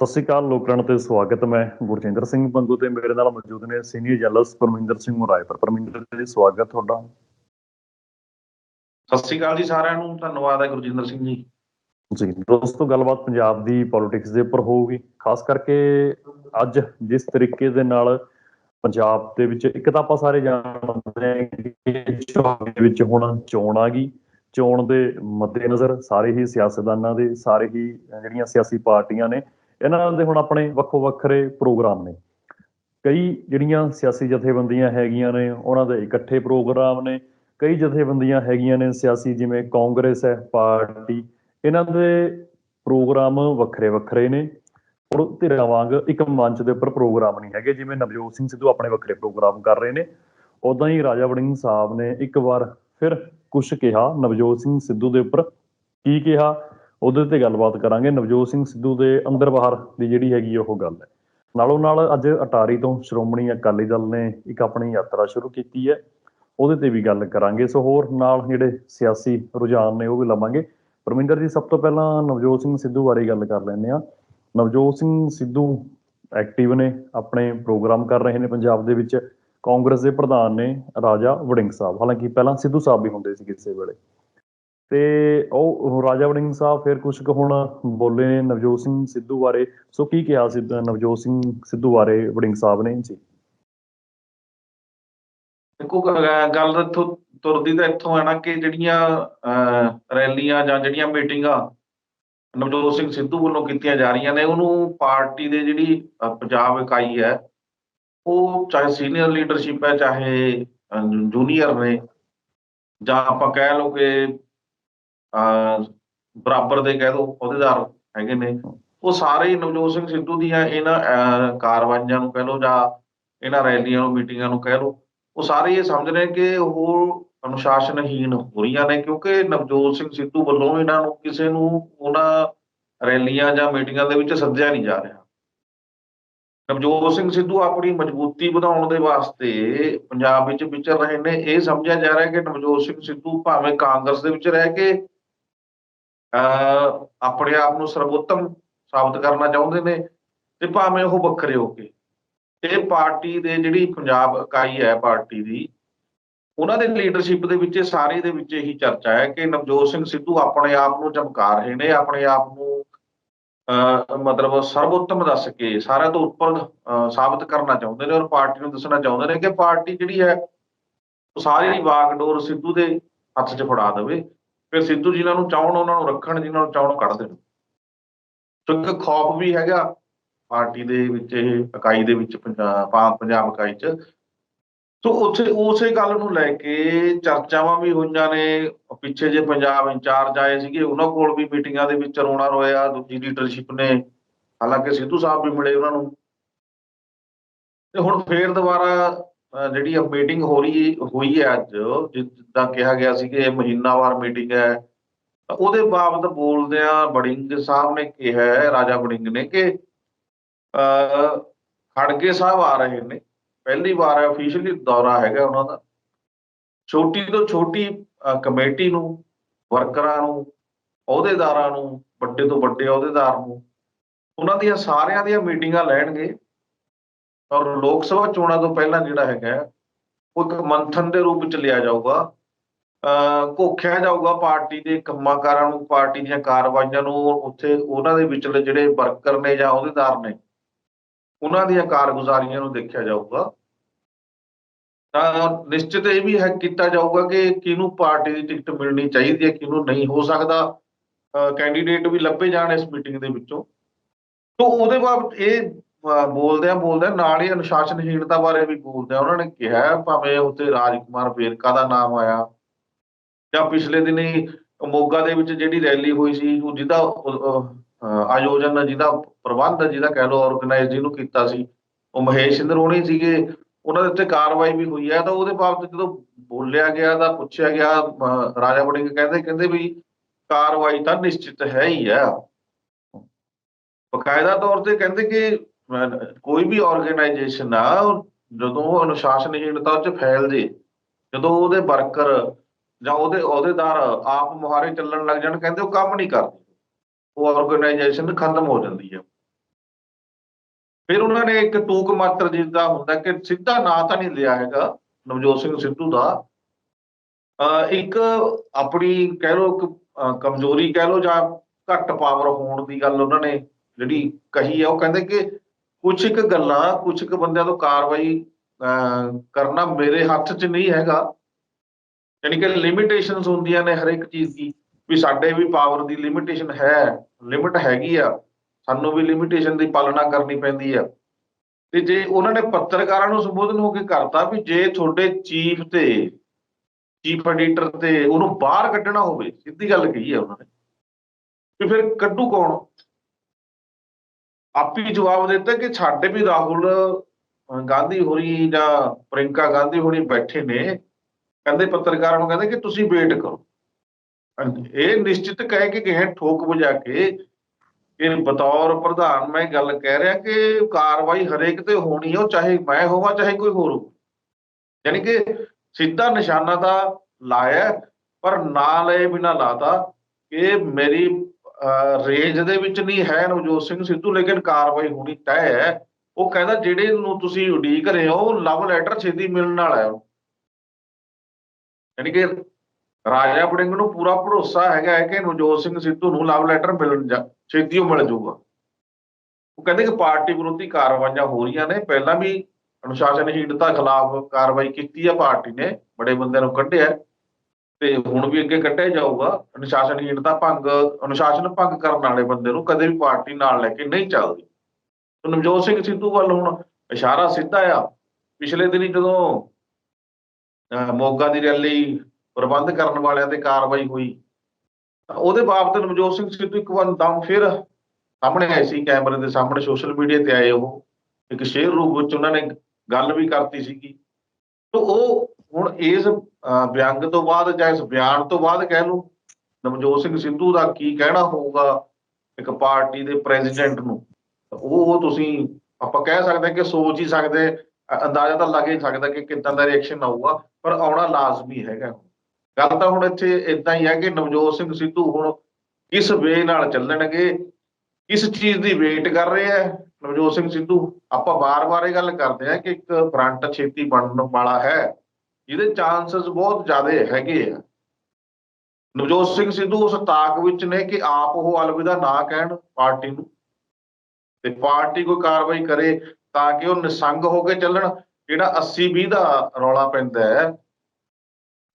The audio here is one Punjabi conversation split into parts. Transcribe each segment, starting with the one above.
ਸਤਿ ਸ਼੍ਰੀ ਅਕਾਲ ਲੋਕਰਣ ਤੇ ਸਵਾਗਤ ਮੈਂ ਗੁਰਜਿੰਦਰ ਸਿੰਘ ਬੰਗੂ ਤੇ ਮੇਰੇ ਨਾਲ ਮੌਜੂਦ ਨੇ ਸੀਨੀਅਰ ਜਰਨਲਿਸਟ ਪਰਮਿੰਦਰ ਸਿੰਘ ਮੁਰਾਇਪੁਰ ਪਰਮਿੰਦਰ ਜੀ ਸਵਾਗਤ ਤੁਹਾਡਾ। ਸਤਿ ਸ਼੍ਰੀ ਅਕਾਲ ਜੀ ਸਾਰਿਆਂ ਨੂੰ ਧੰਨਵਾਦ ਹੈ ਗੁਰਜਿੰਦਰ ਸਿੰਘ ਜੀ। ਜੀ ਦੋਸਤੋ ਗੱਲਬਾਤ ਪੰਜਾਬ ਦੀ ਪੋਲਿਟਿਕਸ ਦੇ ਉੱਪਰ ਹੋਊਗੀ। ਖਾਸ ਕਰਕੇ ਅੱਜ ਜਿਸ ਤਰੀਕੇ ਦੇ ਨਾਲ ਪੰਜਾਬ ਦੇ ਵਿੱਚ ਇੱਕ ਤਾਂ ਆਪਾਂ ਸਾਰੇ ਜਾਣਦੇ ਹਾਂ ਕਿ ਚੋਣ ਦੇ ਵਿੱਚ ਹੁਣ ਚੋਣ ਆ ਗਈ। ਚੋਣ ਦੇ ਮੱਦੇਨਜ਼ਰ ਸਾਰੇ ਹੀ ਸਿਆਸਤਦਾਨਾਂ ਦੇ ਸਾਰੇ ਹੀ ਜਿਹੜੀਆਂ ਸਿਆਸੀ ਪਾਰਟੀਆਂ ਨੇ ਇਹਨਾਂ ਦੇ ਹੁਣ ਆਪਣੇ ਵੱਖੋ ਵੱਖਰੇ ਪ੍ਰੋਗਰਾਮ ਨੇ। ਕਈ ਜਿਹੜੀਆਂ ਸਿਆਸੀ ਜਥੇਬੰਦੀਆਂ ਹੈਗੀਆਂ ਨੇ, ਉਹਨਾਂ ਦੇ ਇਕੱਠੇ ਪ੍ਰੋਗਰਾਮ ਨੇ। ਕਈ ਜਥੇਬੰਦੀਆਂ ਹੈਗੀਆਂ ਨੇ ਸਿਆਸੀ, ਜਿਵੇਂ ਕਾਂਗਰਸ ਹੈ, ਪਾਰਟੀ। ਇਹਨਾਂ ਦੇ ਪ੍ਰੋਗਰਾਮ ਵੱਖਰੇ ਵੱਖਰੇ ਨੇ। ਔਰ ਧਿਰਾਂ ਵਾਂਗ ਇੱਕ ਮੰਚ ਦੇ ਉੱਪਰ ਪ੍ਰੋਗਰਾਮ ਨਹੀਂ ਹੈਗੇ, ਜਿਵੇਂ ਨਵਜੋਤ ਸਿੰਘ ਸਿੱਧੂ ਆਪਣੇ ਵੱਖਰੇ ਪ੍ਰੋਗਰਾਮ ਕਰ ਰਹੇ ਨੇ। ਉਦਾਂ ਹੀ ਰਾਜਾ ਵੜਿੰਗ ਸਾਹਿਬ ਨੇ ਇੱਕ ਵਾਰ ਫਿਰ ਕੁਝ ਕਿਹਾ ਨਵਜੋਤ ਸਿੰਘ ਸਿੱਧੂ ਦੇ ਉੱਪਰ। ਕੀ ਕਿਹਾ? ਉਹਦੇ ਤੇ ਗੱਲਬਾਤ ਕਰਾਂਗੇ। ਨਵਜੋਤ ਸਿੰਘ ਸਿੱਧੂ ਦੇ ਅੰਦਰ ਬਾਹਰ ਦੀ ਜਿਹੜੀ ਹੈਗੀ ਉਹ ਗੱਲ ਹੈ। ਨਾਲੋਂ ਨਾਲ ਅੱਜ ਅਟਾਰੀ ਤੋਂ ਸ਼੍ਰੋਮਣੀ ਅਕਾਲੀ ਦਲ ਨੇ ਇੱਕ ਆਪਣੀ ਯਾਤਰਾ ਸ਼ੁਰੂ ਕੀਤੀ ਹੈ। ਉਹਦੇ ਤੇ ਵੀ ਗੱਲ ਕਰਾਂਗੇ। ਸੋ ਹੋਰ ਨਾਲ ਜਿਹੜੇ ਸਿਆਸੀ ਰੁਝਾਨ ਨੇ ਉਹ ਵੀ ਲਵਾਂਗੇ। ਪਰਮਿੰਦਰ ਜੀ, ਸਭ ਤੋਂ ਪਹਿਲਾਂ ਨਵਜੋਤ ਸਿੰਘ ਸਿੱਧੂ ਬਾਰੇ ਗੱਲ ਕਰ ਲੈਂਦੇ ਆ ਨਵਜੋਤ ਸਿੰਘ ਸਿੱਧੂ ਐਕਟਿਵ ਨੇ, ਆਪਣੇ ਪ੍ਰੋਗਰਾਮ ਕਰ ਰਹੇ ਨੇ ਪੰਜਾਬ ਦੇ ਵਿੱਚ। ਕਾਂਗਰਸ ਦੇ ਪ੍ਰਧਾਨ ਨੇ ਰਾਜਾ ਵੜਿੰਗ ਸਾਹਿਬ। ਹਾਲਾਂਕਿ ਪਹਿਲਾਂ ਸਿੱਧੂ ਸਾਹਿਬ ਵੀ ਹੁੰਦੇ ਸੀ ਕਿਸੇ ਵੇਲੇ। ਤੇ ਉਹ ਰਾਜਾ ਵੜਿੰਗ ਸਾਹਿਬ ਫਿਰ ਕੁਝ ਕੁ ਹੁਣ ਬੋਲੇ ਨੇ ਨਵਜੋਤ ਸਿੰਘ ਸਿੱਧੂ ਬਾਰੇ। ਸੋ ਕੀ ਕਿਹਾ ਸੀ ਨਵਜੋਤ ਸਿੰਘ ਸਿੱਧੂ ਬਾਰੇ ਵੜਿੰਗ ਸਾਹਿਬ ਨੇ ਜੀ? ਦੇਖੋ ਗੱਲ ਇੱਥੋਂ ਤੁਰਦੀ ਤਾਂ ਇੱਥੋਂ ਹੈ ਕਿ ਜਿਹੜੀਆਂ ਰੈਲੀਆਂ ਜਾਂ ਜਿਹੜੀਆਂ ਮੀਟਿੰਗਾਂ ਨਵਜੋਤ ਸਿੰਘ ਸਿੱਧੂ ਵੱਲੋਂ ਕੀਤੀਆਂ ਜਾ ਰਹੀਆਂ ਨੇ, ਉਹਨੂੰ ਪਾਰਟੀ ਦੇ ਜਿਹੜੀ ਪੰਜਾਬ ਇਕਾਈ ਹੈ, ਉਹ ਚਾਹੇ ਸੀਨੀਅਰ ਲੀਡਰਸ਼ਿਪ ਹੈ, ਚਾਹੇ ਜੂਨੀਅਰ ਨੇ, ਜਾਂ ਆਪਾਂ ਕਹਿ ਲਓ ਕਿ ਬਰਾਬਰ ਦੇ ਕਹਿ ਦੋ ਅਹੁਦੇਦਾਰ ਹੈਗੇ ਨੇ। ਉਹ ਸਾਰੇ ਨਵਜੋਤ ਸਿੰਘ ਸਿੱਧੂ ਦੀਆਂ ਇਹਨਾਂ ਕਾਰਵਾਈਆਂ ਨੂੰ ਕਹਿ ਲਓ ਜਾਂ ਇਹਨਾਂ ਰੈਲੀਆਂ ਨੂੰ, ਮੀਟਿੰਗਾਂ ਨੂੰ ਕਹਿ ਲਓ, ਉਹ ਸਾਰੇ ਇਹ ਸਮਝ ਰਹੇ ਕਿ ਉਹ ਅਨੁਸ਼ਾਸਨਹੀਨ ਹੋ ਰਹੀਆਂ ਨੇ ਕਿਉਂਕਿ ਨਵਜੋਤ ਸਿੰਘ ਸਿੱਧੂ ਵੱਲੋਂ ਇਹਨਾਂ ਨੂੰ ਕਿਸੇ ਨੂੰ ਉਹਨਾਂ ਰੈਲੀਆਂ ਜਾਂ ਮੀਟਿੰਗਾਂ ਦੇ ਵਿੱਚ ਸੱਦਿਆ ਨਹੀਂ ਜਾ ਰਿਹਾ। ਨਵਜੋਤ ਸਿੰਘ ਸਿੱਧੂ ਆਪਣੀ ਮਜ਼ਬੂਤੀ ਵਧਾਉਣ ਦੇ ਵਾਸਤੇ ਪੰਜਾਬ ਵਿੱਚ ਵਿਚਰ ਰਹੇ ਨੇ। ਇਹ ਸਮਝਿਆ ਜਾ ਰਿਹਾ ਕਿ ਨਵਜੋਤ ਸਿੰਘ ਸਿੱਧੂ ਭਾਵੇਂ ਕਾਂਗਰਸ ਦੇ ਵਿੱਚ ਰਹਿ ਕੇ ਆਪਣੇ ਆਪ ਨੂੰ ਸਰਵੋਤਮ ਸਾਬਤ ਕਰਨਾ ਚਾਹੁੰਦੇ ਨੇ ਤੇ ਭਾਵੇਂ ਉਹ ਵੱਖਰੇ ਹੋ ਕੇ। ਇਹ ਪਾਰਟੀ ਦੇ ਜਿਹੜੀ ਪੰਜਾਬ ਇਕਾਈ ਹੈ ਪਾਰਟੀ ਦੀ ਉਹਨਾਂ ਦੇ ਲੀਡਰਸ਼ਿਪ ਦੇ ਵਿੱਚ ਸਾਰੇ ਦੇ ਵਿੱਚ ਇਹੀ ਚਰਚਾ ਹੈ ਕਿ ਨਵਜੋਤ ਸਿੰਘ ਸਿੱਧੂ ਆਪਣੇ ਆਪ ਨੂੰ ਚਮਕਾ ਰਹੇ ਨੇ ਆਪਣੇ ਆਪ ਨੂੰ ਅਹ, ਮਤਲਬ ਸਰਵੋਤਮ ਦੱਸ ਕੇ ਸਾਰਿਆਂ ਤੋਂ ਉੱਪਰ ਸਾਬਤ ਕਰਨਾ ਚਾਹੁੰਦੇ ਨੇ ਔਰ ਪਾਰਟੀ ਨੂੰ ਦੱਸਣਾ ਚਾਹੁੰਦੇ ਨੇ ਕਿ ਪਾਰਟੀ ਜਿਹੜੀ ਹੈ ਉਹ ਸਾਰੀ ਵਾਗਡੋਰ ਸਿੱਧੂ ਦੇ ਹੱਥ 'ਚ ਫੜਾ ਦੇਵੇ। ਫਿਰ ਸਿੱਧੂ ਜਿਨ੍ਹਾਂ ਨੂੰ ਚਾਹਣ, ਉਹਨਾਂ ਨੂੰ ਰੱਖਣ ਜਿਨ੍ਹਾਂ ਨੂੰ ਚਾਹਣ ਕੱਢ ਦੇਣ। ਕਿਉਂਕਿ ਖੌਫ ਵੀ ਹੈਗਾ ਪਾਰਟੀ ਦੇ ਵਿੱਚ, ਇਹ ਇਕਾਈ ਦੇ ਵਿੱਚ ਪੰਜਾਬ ਪੰਜਾਬ ਇਕਾਈ 'ਚ। ਸੋ ਉੱਥੇ ਉਸੇ ਗੱਲ ਨੂੰ ਲੈ ਕੇ ਚਰਚਾਵਾਂ ਵੀ ਹੋਈਆਂ ਨੇ। ਪਿੱਛੇ ਜੇ ਪੰਜਾਬ ਇੰਚਾਰਜ ਆਏ ਸੀਗੇ, ਉਹਨਾਂ ਕੋਲ ਵੀ ਮੀਟਿੰਗਾਂ ਦੇ ਵਿੱਚ ਰੋਣਾ ਰੋਇਆ। ਦੂਜੀ ਲੀਡਰਸ਼ਿਪ ਨੇ, ਹਾਲਾਂਕਿ ਸਿੱਧੂ ਸਾਹਿਬ ਵੀ ਮਿਲੇ ਉਹਨਾਂ ਨੂੰ। ਤੇ ਹੁਣ ਫੇਰ ਦੁਬਾਰਾ ਜਿਹੜੀ ਮੀਟਿੰਗ ਹੋ ਰਹੀ ਹੋਈ ਹੈ ਅੱਜ ਜਿੱਦਾਂ ਕਿਹਾ ਗਿਆ ਸੀ ਕਿ ਇਹ ਮਹੀਨਾਵਾਰ ਮੀਟਿੰਗ ਹੈ ਉਹਦੇ ਬਾਬਤ ਬੋਲਦਿਆਂ ਬੜਿੰਗ ਸਾਹਿਬ ਨੇ ਕਿਹਾ ਹੈ, ਰਾਜਾ ਬੜਿੰਗ ਨੇ ਕਿ ਅਹ ਖੜਗੇ ਸਾਹਿਬ ਆ ਰਹੇ ਨੇ ਪਹਿਲੀ ਵਾਰ ਅਫੀਸ਼ੀਅਲੀ ਦੌਰਾ ਹੈਗਾ ਉਹਨਾਂ ਦਾ। ਛੋਟੀ ਤੋਂ ਛੋਟੀ ਕਮੇਟੀ ਨੂੰ ਵਰਕਰਾਂ ਨੂੰ ਅਹੁਦੇਦਾਰਾਂ ਨੂੰ ਵੱਡੇ ਤੋਂ ਵੱਡੇ ਅਹੁਦੇਦਾਰ ਨੂੰ ਉਹਨਾਂ ਦੀਆਂ ਸਾਰਿਆਂ ਦੀਆਂ ਮੀਟਿੰਗਾਂ ਲੈਣਗੇ। ਔਰ ਲੋਕ ਸਭਾ ਚੋਣਾਂ ਤੋਂ ਪਹਿਲਾਂ ਜਿਹੜਾ ਹੈਗਾ, ਉਹ ਇੱਕ ਮੰਥਨ ਦੇ ਰੂਪ ਚ ਲਿਆ ਜਾਊਗਾ। ਅਹ ਘੋਖਿਆ ਜਾਊਗਾ ਪਾਰਟੀ ਦੇ ਕੰਮਾਂਕਾਰਾਂ ਨੂੰ, ਪਾਰਟੀ ਦੀਆਂ ਕਾਰਵਾਈਆਂ ਨੂੰ, ਉੱਥੇ ਉਹਨਾਂ ਦੇ ਵਿਚਲੇ ਜਿਹੜੇ ਵਰਕਰ ਨੇ ਜਾਂ ਅਹੁਦੇਦਾਰ ਨੇ, ਉਹਨਾਂ ਦੀਆਂ ਕਾਰਗੁਜ਼ਾਰੀਆਂ ਨੂੰ ਦੇਖਿਆ ਜਾਊਗਾ। ਤਾਂ ਨਿਸ਼ਚਿਤ ਇਹ ਵੀ ਹੈ, ਕੀਤਾ ਜਾਊਗਾ ਕਿ ਕਿਹਨੂੰ ਪਾਰਟੀ ਦੀ ਟਿਕਟ ਮਿਲਣੀ ਚਾਹੀਦੀ ਹੈ, ਕਿਹਨੂੰ ਨਹੀਂ ਹੋ ਸਕਦਾ। ਕੈਂਡੀਡੇਟ ਵੀ ਲੱਭੇ ਜਾਣ ਇਸ ਮੀਟਿੰਗ ਦੇ ਵਿੱਚੋਂ। ਤੋਂ ਉਹਦੇ ਬਾਅਦ ਇਹ ਅਹ, ਬੋਲਦਿਆਂ ਬੋਲਦਿਆਂ ਨਾਲ ਹੀ ਅਨੁਸ਼ਾਸਨਹੀਣਤਾ ਬਾਰੇ ਵੀ ਬੋਲਦਿਆਂ ਉਹਨਾਂ ਨੇ ਕਿਹਾ ਭਾਵੇਂ ਉੱਤੇ ਰਾਜਕੁਮਾਰ ਵੇਰਕਾ ਦਾ ਨਾਮ ਆਇਆ ਜਾਂ ਪਿਛਲੇ ਦਿਨੀ ਮੋਗਾ ਦੇ ਵਿੱਚ ਜਿਹੜੀ ਰੈਲੀ ਹੋਈ ਸੀ ਉਹ ਜਿਹਦਾ ਆਯੋਜਨ ਜਿਹਦਾ ਪ੍ਰਬੰਧ ਜਿਹਦਾ ਕਹਿ ਲਓ ਆਰਗੇਨਾਈਜ਼ ਜਿਹਨੂੰ ਕੀਤਾ ਸੀ ਉਹ ਮਹੇਸ਼ ਇੰਦਰੋਣੀ ਸੀਗੇ ਉਹਨਾਂ ਦੇ ਉੱਤੇ ਕਾਰਵਾਈ ਵੀ ਹੋਈ ਹੈ ਤਾਂ ਉਹਦੇ ਬਾਬਤ ਜਦੋਂ ਬੋਲਿਆ ਗਿਆ ਤਾਂ ਪੁੱਛਿਆ ਗਿਆ ਰਾਜਾ ਵੜਿੰਗ ਕਹਿੰਦੇ ਕਹਿੰਦੇ ਵੀ ਕਾਰਵਾਈ ਤਾਂ ਨਿਸ਼ਚਿਤ ਹੈ ਹੀ ਹੈ ਬਕਾਇਦਾ ਤੌਰ ਤੇ ਕਹਿੰਦੇ ਕਿ ਕੋਈ ਵੀ ਆਰਗੇਨਾਈਜੇਸ਼ਨ ਆ ਜਦੋਂ ਉਹ ਅਨੁਸ਼ਾਸਨਹੀਣਤਾ ਉਹ ਚ ਜਦੋਂ ਉਹਦੇ ਵਰਕਰ ਜਾਂ ਉਹਦੇ, ਅਹੁਦੇਦਾਰ ਆਪ ਮੁਹਾਰੇ ਚੱਲਣ ਲੱਗ ਜਾਣ, ਕਹਿੰਦੇ ਉਹ ਕੰਮ ਨਹੀਂ ਕਰਦੇ, ਉਹ ਆਰਗੇਨਾਈਜੇਸ਼ਨ ਖਤਮ ਹੋ ਜਾਂਦੀ ਹੈ ਫਿਰ ਉਹਨਾਂ ਨੇ ਇੱਕ ਟੂਕ ਮਾਤਰ ਜਿੱਦਾਂ ਹੁੰਦਾ ਕਿ ਸਿੱਧਾ ਨਾਂ ਤਾਂ ਨਹੀਂ ਲਿਆ ਹੈਗਾ, ਨਵਜੋਤ ਸਿੰਘ ਸਿੱਧੂ ਦਾ। ਇੱਕ ਆਪਣੀ ਕਹਿ ਲਓ ਕਿ ਕਮਜ਼ੋਰੀ ਕਹਿ ਲੋ ਜਾਂ ਘੱਟ ਪਾਵਰ ਹੋਣ ਦੀ ਗੱਲ ਉਹਨਾਂ ਨੇ ਜਿਹੜੀ ਕਹੀ ਹੈ ਉਹ ਕਹਿੰਦੇ ਕਿ ਕੁਝ ਇੱਕ ਗੱਲਾਂ ਕੁਝ ਇੱਕ ਬੰਦਿਆਂ ਤੋਂ ਕਾਰਵਾਈ ਕਰਨਾ ਮੇਰੇ ਹੱਥ 'ਚ ਨਹੀਂ ਹੈਗਾ। ਯਾਨੀ ਕਿ ਲਿਮਿਟੇਸ਼ਨਸ ਹੁੰਦੀਆਂ ਨੇ ਹਰ ਇੱਕ ਚੀਜ਼ ਦੀ, ਵੀ ਸਾਡੇ ਵੀ ਪਾਵਰ ਦੀ ਲਿਮਿਟੇਸ਼ਨ ਹੈ ਲਿਮਿਟ ਹੈਗੀ ਆ। ਸਾਨੂੰ ਵੀ ਲਿਮਿਟੇਸ਼ਨ ਦੀ ਪਾਲਣਾ ਕਰਨੀ ਪੈਂਦੀ ਆ। ਤੇ ਜੇ ਉਹਨਾਂ ਨੇ ਪੱਤਰਕਾਰਾਂ ਨੂੰ ਸੰਬੋਧਨ ਹੋ ਕੇ ਕਰਤਾ ਵੀ ਜੇ ਤੁਹਾਡੇ ਚੀਫ ਤੇ ਚੀਫ ਐਡੀਟਰ ਤੇ ਉਹਨੂੰ ਬਾਹਰ ਕੱਢਣਾ ਹੋਵੇ, ਸਿੱਧੀ ਗੱਲ ਕਹੀ ਆ ਉਹਨਾਂ ਨੇ। ਤੇ ਫਿਰ ਕੱਢੂ ਕੌਣ? ਆਪੀ ਜਵਾਬ ਦਿੱਤਾ ਕਿ ਸਾਡੇ ਵੀ ਰਾਹੁਲ ਗਾਂਧੀ ਹੋਰੀ ਜਾਂ ਪ੍ਰਿੰਕਾ ਗਾਂਧੀ ਹੋਰੀ ਬੈਠੇ ਨੇ। ਕਹਿੰਦੇ ਪੱਤਰਕਾਰਾਂ ਨੂੰ ਕਹਿੰਦੇ ਕਿ ਤੁਸੀਂ ਵੇਟ ਕਰੋ। ਇਹ ਨਿਸ਼ਚਿਤ ਕਹਿ ਕੇ ਗਏ ਠੋਕ ਵਜਾ ਕੇ ਇਹ ਬਤੌਰ ਪ੍ਰਧਾਨ ਮੈਂ ਗੱਲ ਕਹਿ ਰਿਹਾ ਕਿ ਕਾਰਵਾਈ ਹਰੇਕ ਤੇ ਹੋਣੀ ਹੈ ਚਾਹੇ ਮੈਂ ਹੋਵਾਂ, ਚਾਹੇ ਕੋਈ ਹੋਰ ਹੋਵੇ। ਯਾਨੀ ਕਿ ਸਿੱਧਾ ਨਿਸ਼ਾਨਾ ਤਾਂ ਲਾਇਆ, ਪਰ ਨਾ ਲਏ ਬਿਨਾ ਲਾਤਾ ਕਿ ਮੇਰੀ ਰੇਂਜ ਦੇ ਵਿੱਚ ਨਹੀਂ ਹੈ ਨਵਜੋਤ ਸਿੰਘ ਸਿੱਧੂ, ਲੇਕਿਨ ਕਾਰਵਾਈ ਹੋਣੀ ਤੈਅ ਹੈ। ਉਹ ਕਹਿੰਦਾ ਜਿਹੜੇ ਨੂੰ ਤੁਸੀਂ ਉਡੀਕ ਰਹੇ ਹੋ ਲਵ ਲੈਟਰ ਛੇਤੀ ਮਿਲਣ ਵਾਲਾ ਹੈ। ਯਾਨੀ ਕਿ ਰਾਜਾ ਬੜਿੰਗ ਨੂੰ ਪੂਰਾ ਭਰੋਸਾ ਹੈਗਾ ਹੈ ਕਿ ਨਵਜੋਤ ਸਿੰਘ ਸਿੱਧੂ ਨੂੰ ਲਵ ਲੈਟਰ ਮਿਲਣ ਜਾ ਛੇਤੀ ਉਹ ਮਿਲ ਜਾਊਗਾ। ਉਹ ਕਹਿੰਦੇ ਕਿ ਪਾਰਟੀ ਵਿਰੋਧੀ ਕਾਰਵਾਈਆਂ ਹੋ ਰਹੀਆਂ ਨੇ। ਪਹਿਲਾਂ ਵੀ ਅਨੁਸ਼ਾਸਨਹੀਣਤਾ ਖਿਲਾਫ ਕਾਰਵਾਈ ਕੀਤੀ ਹੈ ਪਾਰਟੀ ਨੇ। ਬੜੇ ਬੰਦਿਆਂ ਨੂੰ ਕੱਢਿਆ। ਤੇ ਹੁਣ ਵੀ ਅੱਗੇ ਕੱਢਿਆ ਜਾਊਗਾ। ਅਨੁਸ਼ਾਸਨਹੀਣਤਾ ਭੰਗ, ਅਨੁਸ਼ਾਸਨ ਭੰਗ ਕਰਨ ਵਾਲੇ ਬੰਦੇ ਨੂੰ ਕਦੇ ਵੀ ਪਾਰਟੀ ਨਾਲ ਲੈ ਕੇ ਨਹੀਂ ਚੱਲਦੀ। ਤੇ ਨਵਜੋਤ ਸਿੰਘ ਸਿੱਧੂ ਵੱਲ ਹੁਣ ਇਸ਼ਾਰਾ ਸਿੱਧਾ ਆ। ਪਿਛਲੇ ਦਿਨੀ ਜਦੋਂ ਮੋਗਾ ਦੀ ਰੈਲੀ ਪ੍ਰਬੰਧ ਕਰਨ ਵਾਲਿਆਂ ਤੇ ਕਾਰਵਾਈ ਹੋਈ ਉਹਦੇ ਬਾਬਤ ਨਵਜੋਤ ਸਿੰਘ ਸਿੱਧੂ ਇੱਕ ਵਾਰ ਦਮ ਫਿਰ ਸਾਹਮਣੇ ਆਏ ਸੀ, ਕੈਮਰੇ ਦੇ ਸਾਹਮਣੇ ਸੋਸ਼ਲ ਮੀਡੀਆ ਤੇ ਆਏ ਉਹ। ਇੱਕ ਸ਼ੇਅਰ ਰੂਪ ਵਿੱਚ ਉਹਨਾਂ ਨੇ ਗੱਲ ਵੀ ਕਰਤੀ ਸੀਗੀ। ਤਾਂ ਉਹ ਹੁਣ ਇਸ ਅਹ, ਵਿਅੰਗ ਤੋਂ ਬਾਅਦ ਜਾਂ ਇਸ ਬਿਆਨ ਤੋਂ ਬਾਅਦ ਕਹਿ ਲਓ ਨਵਜੋਤ ਸਿੰਘ ਸਿੱਧੂ ਦਾ ਕੀ ਕਹਿਣਾ ਹੋਊਗਾ ਇੱਕ ਪਾਰਟੀ ਦੇ ਪ੍ਰੈਜ਼ੀਡੈਂਟ ਨੂੰ? ਉਹ ਤੁਸੀਂ ਆਪਾਂ ਕਹਿ ਸਕਦੇ ਹਾਂ ਕਿ ਸੋਚ ਹੀ ਸਕਦੇ ਅੰਦਾਜ਼ਾ ਤਾਂ ਲੱਗ ਹੀ ਸਕਦਾ ਕਿ ਕਿੱਦਾਂ ਦਾ ਰਿਐਕਸ਼ਨ ਆਊਗਾ ਪਰ ਆਉਣਾ ਲਾਜ਼ਮੀ ਹੈਗਾ ਗੱਲ ਤਾਂ ਹੁਣ ਇੱਥੇ ਇਦਾਂ ਹੀ ਹੈ ਕਿ ਨਵਜੋਤ ਸਿੰਘ ਸਿੱਧੂ ਹੁਣ ਕਿਸ ਵੇ ਨਾਲ ਚੱਲਣਗੇ ਕਿਸ ਚੀਜ਼ ਦੀ ਵੇਟ ਕਰ ਰਹੇ ਆ ਨਵਜੋਤ ਸਿੰਘ ਸਿੱਧੂ? ਆਪਾਂ ਵਾਰ-ਵਾਰ ਇਹ ਗੱਲ ਕਰਦੇ ਆ ਕਿ ਇੱਕ ਫਰੰਟ ਛੇਤੀ ਬਣਨ ਵਾਲਾ ਹੈ। ਜਿਹਦੇ ਚਾਂਸਸ ਬਹੁਤ ਜ਼ਿਆਦਾ ਹੈਗੇ ਆ। ਨਵਜੋਤ ਸਿੰਘ ਸਿੱਧੂ ਉਸ ਤਾਕ ਵਿੱਚ ਨੇ ਕਿ ਆਪ ਉਹ ਅਲਵਿਦਾ ਨਾ ਕਹਿਣ ਪਾਰਟੀ ਨੂੰ। ਤੇ ਪਾਰਟੀ ਕੋਈ ਕਾਰਵਾਈ ਕਰੇ ਤਾਂ ਕਿ ਉਹ ਨਿਸੰਗ ਹੋ ਕੇ ਚੱਲਣ, ਜਿਹੜਾ 80 20 ਦਾ ਰੌਲਾ ਪੈਂਦਾ ਹੈ,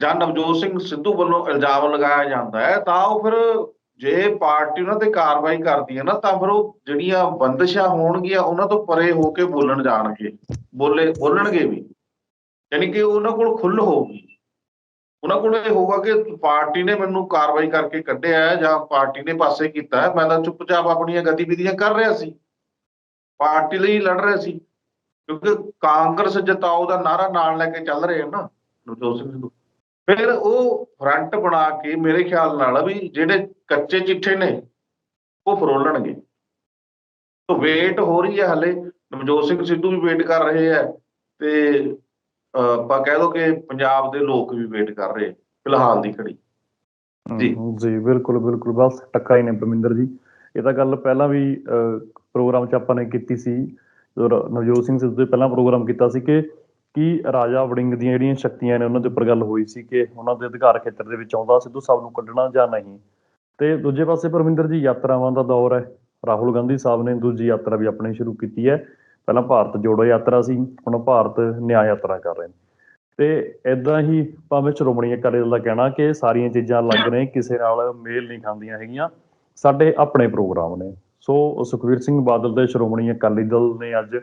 ਜਾਂ ਨਵਜੋਤ ਸਿੰਘ ਸਿੱਧੂ ਵੱਲੋਂ ਇਲਜ਼ਾਮ ਲਗਾਇਆ ਜਾਂਦਾ ਹੈ, ਤਾਂ ਉਹ ਫਿਰ ਜੇ ਪਾਰਟੀ ਉਹਨਾਂ ਤੇ ਕਾਰਵਾਈ ਕਰਦੀ ਹੈ ਨਾ, ਤਾਂ ਫਿਰ ਉਹ ਜਿਹੜੀਆਂ ਬੰਦਸ਼ਾਂ ਹੋਣਗੀਆਂ, ਉਹਨਾਂ ਤੋਂ ਪਰੇ ਹੋ ਕੇ ਬੋਲਣ ਜਾਣਗੇ। ਬੋਲੇ, ਬੋਲਣਗੇ ਵੀ। ਯਾਨੀ ਕਿ ਉਹਨਾਂ ਕੋਲ ਖੁੱਲ ਹੋਊਗੀ। ਉਹਨਾਂ ਕੋਲ ਇਹ ਹੋਊਗਾ ਕਿ ਪਾਰਟੀ ਨੇ ਮੈਨੂੰ ਕਾਰਵਾਈ ਕਰਕੇ ਕੱਢਿਆ ਜਾਂ ਪਾਰਟੀ ਨੇ ਪਾਸੇ ਕੀਤਾ ਮੈਂ ਤਾਂ ਚੁੱਪਚਾਪ ਆਪਣੀਆਂ ਗਤੀਵਿਧੀਆਂ ਕਰ ਰਿਹਾ ਸੀ। ਪਾਰਟੀ ਲਈ ਲੜ ਰਿਹਾ ਸੀ। ਕਿਉਂਕਿ ਕਾਂਗਰਸ ਜਿਤਾਓ ਦਾ ਨਾਰਾ ਨਾਲ ਲੈ ਕੇ ਚੱਲ ਰਹੇ ਆ ਨਾ, ਨਵਜੋਤ ਸਿੰਘ ਸਿੱਧੂ। ਫਿਰ ਉਹ ਫਰੰਟ ਬਣਾ ਕੇ ਮੇਰੇ ਖਿਆਲ ਨਾਲ ਵੀ ਜਿਹੜੇ ਕੱਚੇ ਚਿੱਠੇ ਨੇ, ਉਹ ਫਰੋਲਣਗੇ। ਤੋਂ ਵੇਟ ਹੋ ਰਹੀ ਹੈ ਹਲੇ। ਨਵਜੋਤ ਸਿੰਘ ਸਿੱਧੂ ਵੀ ਵੇਟ ਕਰ ਰਹੇ ਹੈ ਤੇ ਆਪਾਂ ਕਹਿ ਦੋ ਕਿ ਪੰਜਾਬ ਦੇ ਲੋਕ ਵੀ ਵੇਟ ਕਰ ਰਹੇ ਫਿਲਹਾਲ ਦੀ ਘੜੀ। ਜੀ। ਬਿਲਕੁਲ ਬਿਲਕੁਲ। ਬਸ ਟੱਕਾ ਹੀ ਨੇ ਪਰਮਿੰਦਰ ਜੀ। ਇਹ ਤਾਂ ਗੱਲ ਪਹਿਲਾਂ ਵੀ ਪ੍ਰੋਗਰਾਮ 'ਚ ਆਪਾਂ ਨੇ ਕੀਤੀ ਸੀ। ਜਦੋਂ ਨਵਜੋਤ ਸਿੰਘ ਸਿੱਧੂ ਦੇ ਪਹਿਲਾਂ ਪ੍ਰੋਗਰਾਮ ਕੀਤਾ ਸੀ ਕਿ ਕੀ ਰਾਜਾ ਵੜਿੰਗ ਦੀਆਂ ਜਿਹੜੀਆਂ ਸ਼ਕਤੀਆਂ ਨੇ ਉਹਨਾਂ ਦੇ ਉੱਪਰ ਗੱਲ ਹੋਈ ਸੀ ਕਿ ਉਹਨਾਂ ਦੇ ਅਧਿਕਾਰ ਖੇਤਰ ਦੇ ਵਿੱਚ ਆਉਂਦਾ ਸਿੱਧੂ ਸਾਹਿਬ ਨੂੰ ਕੱਢਣਾ ਜਾਂ ਨਹੀਂ। ਤੇ ਦੂਜੇ ਪਾਸੇ ਪਰਮਿੰਦਰ ਜੀ ਯਾਤਰਾਵਾਂ ਦਾ ਦੌਰ ਹੈ। ਰਾਹੁਲ ਗਾਂਧੀ ਸਾਹਿਬ ਨੇ ਦੂਜੀ ਯਾਤਰਾ ਵੀ ਆਪਣੀ ਸ਼ੁਰੂ ਕੀਤੀ ਹੈ। ਪਹਿਲਾਂ ਭਾਰਤ ਜੋੜੋ ਯਾਤਰਾ ਸੀ, ਹੁਣ ਭਾਰਤ ਨਿਆਂ ਯਾਤਰਾ ਕਰ ਰਹੇ ਨੇ। ਤੇ ਇਦਾਂ ਹੀ ਭਾਵੇਂ ਸ਼੍ਰੋਮਣੀ ਅਕਾਲੀ ਦਲ ਦਾ ਕਹਿਣਾ ਕਿ ਸਾਰੀਆਂ ਚੀਜ਼ਾਂ ਲੱਗ ਰਹੇ ਕਿਸੇ ਨਾਲ ਮੇਲ ਨਹੀਂ ਖਾਂਦੀਆਂ ਹੈਗੀਆਂ, ਸਾਡੇ ਆਪਣੇ ਪ੍ਰੋਗਰਾਮ ਨੇ। ਸੋ ਸੁਖਵੀਰ ਸਿੰਘ ਬਾਦਲ ਦੇ ਸ਼੍ਰੋਮਣੀ ਅਕਾਲੀ ਦਲ ਨੇ ਅੱਜ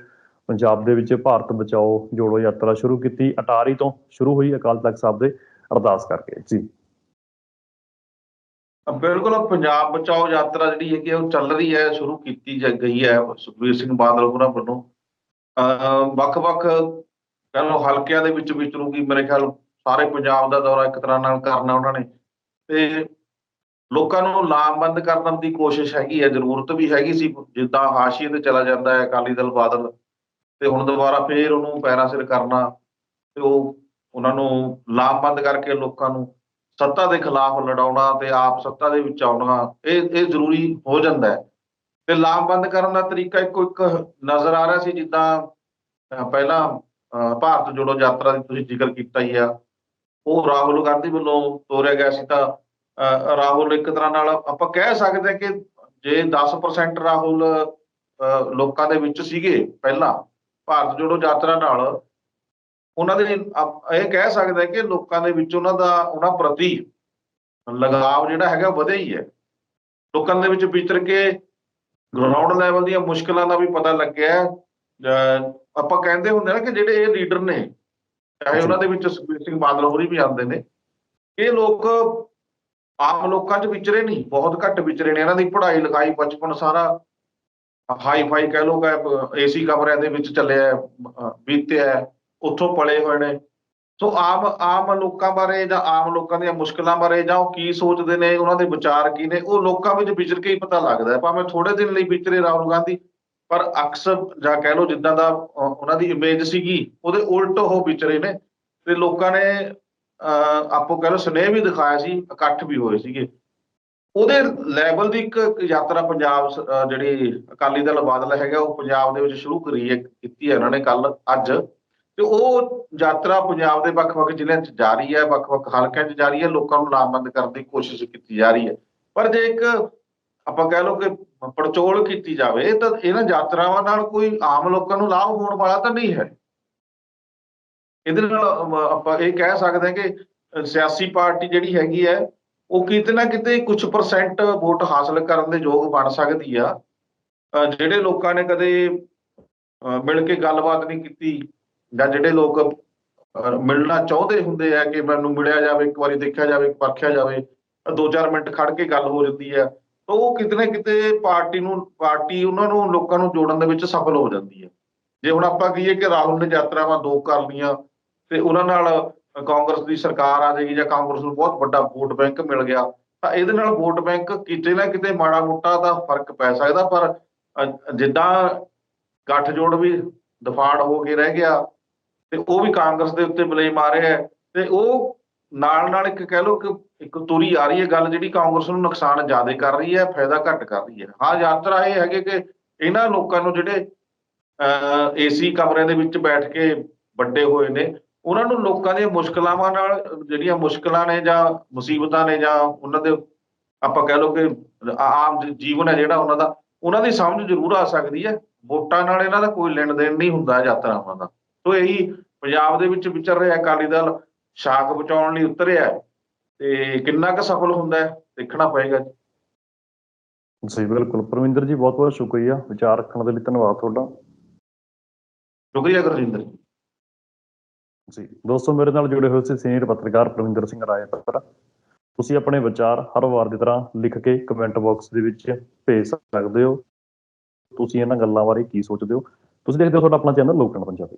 ਪੰਜਾਬ ਦੇ ਵਿੱਚ ਭਾਰਤ ਬਚਾਓ ਜੋੜੋ ਯਾਤਰਾ ਸ਼ੁਰੂ ਕੀਤੀ। ਅਟਾਰੀ ਤੋਂ ਸ਼ੁਰੂ ਹੋਈ ਅਕਾਲ ਤਖਤ ਸਾਹਿਬ ਦੇ ਅਰਦਾਸ ਕਰਕੇ। ਜੀ। ਬਿਲਕੁਲ ਪੰਜਾਬ ਬਚਾਓ ਯਾਤਰਾ ਜਿਹੜੀ ਹੈਗੀ ਆ, ਉਹ ਚੱਲ ਰਹੀ ਹੈ, ਸ਼ੁਰੂ ਕੀਤੀ ਜਾ ਗਈ ਹੈ, ਸੁਖਬੀਰ ਸਿੰਘ ਬਾਦਲ ਹੋਰਾਂ ਵੱਲੋਂ। ਅਹ ਵੱਖ-ਵੱਖ ਕਹਿੰਦੇ ਹਲਕਿਆਂ ਦੇ ਵਿੱਚ ਵਿਚਰੂਗੀ ਮੇਰੇ ਖਿਆਲ ਸਾਰੇ ਪੰਜਾਬ ਦਾ ਦੌਰਾ ਇੱਕ ਤਰ੍ਹਾਂ ਨਾਲ ਕਰਨਾ ਉਹਨਾਂ ਨੇ। ਤੇ ਲੋਕਾਂ ਨੂੰ ਲਾਮਬੰਦ ਕਰਨ ਦੀ ਕੋਸ਼ਿਸ਼ ਹੈਗੀ ਹੈ, ਜ਼ਰੂਰਤ ਵੀ ਹੈਗੀ ਸੀ, ਜਿੱਦਾਂ ਹਾਸ਼ੀਏ ਤੇ ਚਲਾ ਜਾਂਦਾ ਹੈ ਅਕਾਲੀ ਦਲ ਬਾਦਲ। ਤੇ ਹੁਣ ਦੁਬਾਰਾ ਫੇਰ ਉਹਨੂੰ ਪੈਰਾਂ ਸਿਰ ਕਰਨਾ, ਤੇ ਉਹ ਉਹਨਾਂ ਨੂੰ ਲਾਮਬੰਦ ਕਰਕੇ ਲੋਕਾਂ ਨੂੰ ਸੱਤਾ ਦੇ ਖਿਲਾਫ ਲੜਾਉਣਾ ਤੇ ਆਪ ਸੱਤਾ ਦੇ ਵਿੱਚ ਆਉਣਾ, ਇਹ ਇਹ ਜ਼ਰੂਰੀ ਹੋ ਜਾਂਦਾ ਹੈ। ਤੇ ਲਾਮਬੰਦ ਕਰਨ ਦਾ ਤਰੀਕਾ ਇੱਕੋ ਇੱਕ ਨਜ਼ਰ ਆ ਰਿਹਾ ਸੀ, ਜਿੱਦਾਂ ਪਹਿਲਾਂ ਭਾਰਤ ਜੋੜੋ ਯਾਤਰਾ ਦੀ ਤੁਸੀਂ ਜ਼ਿਕਰ ਕੀਤਾ ਹੀ ਆ। ਉਹ ਰਾਹੁਲ ਗਾਂਧੀ ਵੱਲੋਂ ਤੋਰਿਆ ਗਿਆ ਸੀ ਤਾਂ, ਅਹ ਰਾਹੁਲ ਇੱਕ ਤਰ੍ਹਾਂ ਨਾਲ ਆਪਾਂ ਕਹਿ ਸਕਦੇ ਹਾਂ ਕਿ ਜੇ 10% ਰਾਹੁਲ, ਅਹ ਲੋਕਾਂ ਦੇ ਵਿੱਚ ਸੀਗੇ ਪਹਿਲਾਂ, ਭਾਰਤ ਜੋੜੋ ਯਾਤਰਾ ਨਾਲ ਉਹਨਾਂ ਦੇ ਇਹ ਕਹਿ ਸਕਦੇ ਕਿ ਲੋਕਾਂ ਦੇ ਵਿੱਚ ਉਹਨਾਂ ਦਾ ਉਹਨਾਂ ਪ੍ਰਤੀ ਲਗਾਵ ਜਿਹੜਾ ਹੈਗਾ ਵਧਿਆ ਹੀ ਹੈ। ਲੋਕਾਂ ਦੇ ਵਿੱਚ ਵਿਚਰ ਕੇ ਗਰਾਊਂਡ ਲੈਵਲ ਦੀਆਂ ਮੁਸ਼ਕਲਾਂ ਦਾ ਵੀ ਪਤਾ ਲੱਗਿਆ ਆਪਾਂ ਕਹਿੰਦੇ ਹੁੰਦੇ ਨਾ ਕਿ ਜਿਹੜੇ ਇਹ ਲੀਡਰ ਨੇ ਚਾਹੇ ਉਹਨਾਂ ਦੇ ਵਿੱਚ ਸੁਖਬੀਰ ਸਿੰਘ ਬਾਦਲ ਹੋਰੀ ਵੀ ਆਉਂਦੇ ਨੇ ਇਹ ਲੋਕ ਆਮ ਲੋਕਾਂ 'ਚ ਵਿਚਰੇ ਨਹੀਂ ਬਹੁਤ ਘੱਟ ਵਿਚਰੇ ਨੇ। ਇਹਨਾਂ ਦੀ ਪੜ੍ਹਾਈ ਲਿਖਾਈ ਬਚਪਨ ਸਾਰਾ ਹਾਈ ਫਾਈ ਕਹਿ ਲੋ ਏਸੀ ਕਮਰਿਆਂ ਦੇ ਵਿੱਚ ਚੱਲਿਆ ਬੀਤਿਆ ਉੱਥੋਂ ਪਲੇ ਹੋਏ ਨੇ। ਸੋ ਆਮ ਆਮ ਲੋਕਾਂ ਬਾਰੇ ਜਾਂ ਆਮ ਲੋਕਾਂ ਦੀਆਂ ਮੁਸ਼ਕਲਾਂ ਬਾਰੇ ਜਾਂ ਉਹ ਕੀ ਸੋਚਦੇ ਨੇ ਉਹਨਾਂ ਦੇ ਵਿਚਾਰ ਕੀ ਨੇ ਉਹ ਲੋਕਾਂ ਵਿੱਚ ਵਿਚਰ ਕੇ ਹੀ ਪਤਾ ਲੱਗਦਾ ਹੈ। ਭਾਵੇਂ ਥੋੜੇ ਦਿਨ ਲਈ ਵਿਚਰੇ ਰਾਹੁਲ ਗਾਂਧੀ ਪਰ ਅਕਸਰ ਜਾਂ ਕਹਿ ਲਓ ਜਿੱਦਾਂ ਦਾ ਉਹਨਾਂ ਦੀ ਇਮੇਜ ਸੀਗੀ ਉਹਦੇ ਉਲਟ ਉਹ ਵਿਚਰੇ ਨੇ। ਤੇ ਲੋਕਾਂ ਨੇ ਅਹ, ਆਪੋ ਕਹਿ ਲਓ ਸਨੇਹ ਵੀ ਦਿਖਾਇਆ ਸੀ ਇਕੱਠ ਵੀ ਹੋਏ ਸੀਗੇ। ਉਹਦੇ ਲੈਵਲ ਦੀ ਇੱਕ ਯਾਤਰਾ ਪੰਜਾਬ ਜਿਹੜੀ ਅਕਾਲੀ ਦਲ ਬਾਦਲ ਹੈਗਾ ਉਹ ਪੰਜਾਬ ਦੇ ਵਿੱਚ ਸ਼ੁਰੂ ਕਰੀ ਹੈ ਕੀਤੀ ਹੈ ਉਹਨਾਂ ਨੇ ਕੱਲ ਅੱਜ। ਤੇ ਉਹ ਯਾਤਰਾ ਪੰਜਾਬ ਦੇ ਵੱਖ-ਵੱਖ ਜ਼ਿਲ੍ਹਿਆਂ 'ਚ ਜਾਰੀ ਹੈ, ਵੱਖ-ਵੱਖ ਹਲਕਿਆਂ 'ਚ ਜਾਰੀ ਹੈ, ਲੋਕਾਂ ਨੂੰ ਲਾਮਬੰਦ ਕਰਨ ਦੀ ਕੋਸ਼ਿਸ਼ ਕੀਤੀ ਜਾ ਰਹੀ ਹੈ। ਪਰ ਜੇ ਇੱਕ ਆਪਾਂ ਕਹਿ ਲਓ ਕਿ ਪੜਚੋਲ ਕੀਤੀ ਜਾਵੇ, ਤਾਂ ਇਹਨਾਂ ਯਾਤਰਾਵਾਂ ਨਾਲ ਕੋਈ ਆਮ ਲੋਕਾਂ ਨੂੰ ਲਾਭ ਹੋਣ ਵਾਲਾ ਤਾਂ ਨਹੀਂ ਹੈ। ਇਹਦੇ ਨਾਲ ਆਪਾਂ ਇਹ ਕਹਿ ਸਕਦੇ ਹਾਂ ਕਿ ਸਿਆਸੀ ਪਾਰਟੀ ਜਿਹੜੀ ਹੈਗੀ ਹੈ, ਉਹ ਕਿਤੇ ਨਾ ਕਿਤੇ ਕੁਝ ਪਰਸੈਂਟ ਵੋਟ ਹਾਸਲ ਕਰਨ ਦੇ ਯੋਗ ਬਣ ਸਕਦੀ ਆ। ਜਿਹੜੇ ਲੋਕਾਂ ਨੇ ਕਦੇ ਮਿਲ ਕੇ ਗੱਲਬਾਤ ਨਹੀਂ ਕੀਤੀ ਜਾਂ ਜਿਹੜੇ ਲੋਕ ਮਿਲਣਾ ਚਾਹੁੰਦੇ ਹੁੰਦੇ ਆ ਕਿ ਮੈਨੂੰ ਮਿਲਿਆ ਜਾਵੇ, ਇੱਕ ਵਾਰੀ ਦੇਖਿਆ ਜਾਵੇ ਪਰਖਿਆ ਜਾਵੇ ਦੋ ਚਾਰ ਮਿੰਟ ਖੜ ਕੇ ਗੱਲ ਹੋ ਜਾਂਦੀ ਆ, ਤਾਂ ਉਹ ਕਿਤੇ ਨਾ ਕਿਤੇ ਪਾਰਟੀ ਨੂੰ, ਪਾਰਟੀ ਉਹਨਾਂ ਨੂੰ, ਲੋਕਾਂ ਨੂੰ ਜੋੜਨ ਦੇ ਵਿੱਚ ਸਫਲ ਹੋ ਜਾਂਦੀ ਹੈ ਜੇ ਹੁਣ ਆਪਾਂ ਕਹੀਏ ਕਿ ਰਾਹੁਲ ਨੇ ਯਾਤਰਾਵਾਂ ਦੋ ਕਰ ਲਈਆਂ, ਤੇ ਉਹਨਾਂ ਨਾਲ ਕਾਂਗਰਸ ਦੀ ਸਰਕਾਰ ਆ ਜਾਏਗੀ ਜਾਂ ਕਾਂਗਰਸ ਨੂੰ ਬਹੁਤ ਵੱਡਾ ਵੋਟ ਬੈਂਕ ਮਿਲ ਗਿਆ, ਤਾਂ ਇਹਦੇ ਨਾਲ ਵੋਟ ਬੈਂਕ ਕਿਤੇ ਨਾ ਕਿਤੇ ਮਾੜਾ ਮੋਟਾ ਦਾ ਫ਼ਰਕ ਪੈ ਸਕਦਾ, ਪਰ ਜਿੱਦਾਂ ਗੱਠ ਜੋੜ ਵੀ ਦਫਾੜ ਹੋ ਕੇ ਰਹਿ ਗਿਆ ਤੇ ਉਹ ਵੀ ਕਾਂਗਰਸ ਦੇ ਉੱਤੇ ਬਲੇਮ ਆ ਰਿਹਾ ਹੈ ਤੇ ਉਹ ਨਾਲ ਨਾਲ ਇੱਕ ਕਹਿ ਲਓ ਕਿ ਇੱਕ ਤੁਰੀ ਆ ਰਹੀ ਹੈ ਗੱਲ ਜਿਹੜੀ ਕਾਂਗਰਸ ਨੂੰ ਨੁਕਸਾਨ ਜ਼ਿਆਦਾ ਕਰ ਰਹੀ ਹੈ, ਫਾਇਦਾ ਘੱਟ ਕਰ ਰਹੀ ਹੈ। ਹਾਂ ਯਾਤਰਾ ਇਹ ਹੈਗੇ ਕਿ ਇਹਨਾਂ ਲੋਕਾਂ ਨੂੰ ਜਿਹੜੇ ਏਸੀ ਕਮਰਿਆਂ ਦੇ ਵਿੱਚ ਬੈਠ ਕੇ ਵੱਡੇ ਹੋਏ ਨੇ, ਉਹਨਾਂ ਨੂੰ ਲੋਕਾਂ ਦੀਆਂ ਮੁਸ਼ਕਲਾਵਾਂ ਨਾਲ, ਜਿਹੜੀਆਂ ਮੁਸ਼ਕਲਾਂ ਨੇ ਜਾਂ ਮੁਸੀਬਤਾਂ ਨੇ ਜਾਂ ਉਹਨਾਂ ਦੇ ਆਪਾਂ ਕਹਿ ਲਓ ਕਿ ਆਮ ਜੀਵਨ ਹੈ ਜਿਹੜਾ ਉਹਨਾਂ ਦਾ, ਉਹਨਾਂ ਦੀ ਸਮਝ ਜ਼ਰੂਰ ਆ ਸਕਦੀ ਹੈ। ਵੋਟਾਂ ਨਾਲ ਇਹਨਾਂ ਦਾ ਕੋਈ ਲੈਣ ਦੇਣ ਨਹੀਂ ਹੁੰਦਾ ਯਾਤਰਾਵਾਂ ਦਾ। ਸੋ ਇਹੀ ਪੰਜਾਬ ਦੇ ਵਿੱਚ ਵਿਚਰ ਰਿਹਾ ਅਕਾਲੀ ਦਲ ਸ਼ਾਖ ਬਚਾਉਣ ਲਈ ਉਤਰਿਆ ਤੇ ਕਿੰਨਾ ਕੁ ਸਫਲ ਹੁੰਦਾ ਹੈ ਦੇਖਣਾ ਪਏਗਾ ਜੀ। ਬਿਲਕੁਲ। ਪਰਵਿੰਦਰ ਜੀ ਬਹੁਤ ਬਹੁਤ ਸ਼ੁਕਰੀਆ। ਵਿਚਾਰ ਰੱਖਣ ਦੇ ਲਈ ਧੰਨਵਾਦ ਤੁਹਾਡਾ। ਸ਼ੁਕਰੀਆ ਗੁਰਜਿੰਦਰ ਜੀ। ਜੀ ਦੋਸਤੋ ਮੇਰੇ ਨਾਲ ਜੁੜੇ ਹੋਏ ਸੀ ਸੀਨੀਅਰ ਪੱਤਰਕਾਰ ਪ੍ਰਵਿੰਦਰ ਸਿੰਘ ਰਾਏਪੁਰ। ਤੁਸੀਂ ਆਪਣੇ ਵਿਚਾਰ ਹਰ ਵਾਰ ਦੀ ਤਰ੍ਹਾਂ ਲਿਖ ਕੇ ਕਮੈਂਟ ਬਾਕਸ ਦੇ ਵਿੱਚ ਭੇਜ ਸਕਦੇ ਹੋ। ਤੁਸੀਂ ਇਹਨਾਂ ਗੱਲਾਂ ਬਾਰੇ ਕੀ ਸੋਚਦੇ ਹੋ? ਤੁਸੀਂ ਦੇਖਦੇ ਹੋ ਤੁਹਾਡਾ ਆਪਣਾ ਚੈਨਲ ਲੋਕਣ ਪੰਜਾਬੀ।